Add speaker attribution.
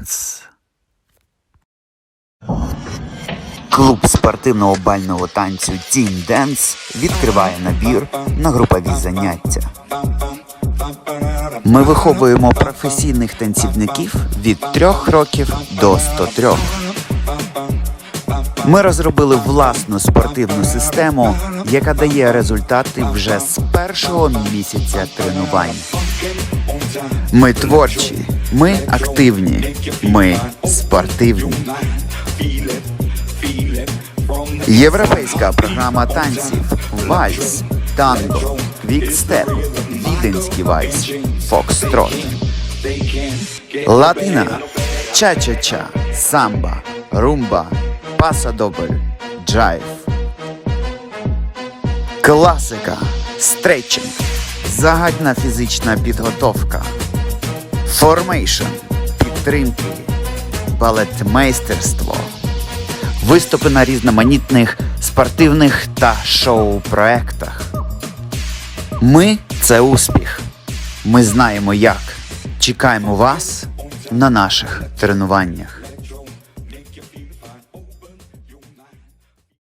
Speaker 1: Dance. Клуб спортивного бального танцю Team Dance відкриває набір на групові заняття. Ми виховуємо професійних танцівників від 3 років до 103. Ми розробили власну спортивну систему, яка дає результати вже з першого місяця тренувань. Ми творчі, ми активні, ми спортивні. Європейська програма танців. Вальс, танго, квікстеп, віденський вальс, фокстрот. Латина, ча-ча-ча, самба, румба, пасадобль, джайв. Класика, стретчинг, загальна фізична підготовка, формейшн, підтримки, балетмейстерство, виступи на різноманітних спортивних та шоу-проектах. Ми це успіх. Ми знаємо як. Чекаємо вас на наших тренуваннях.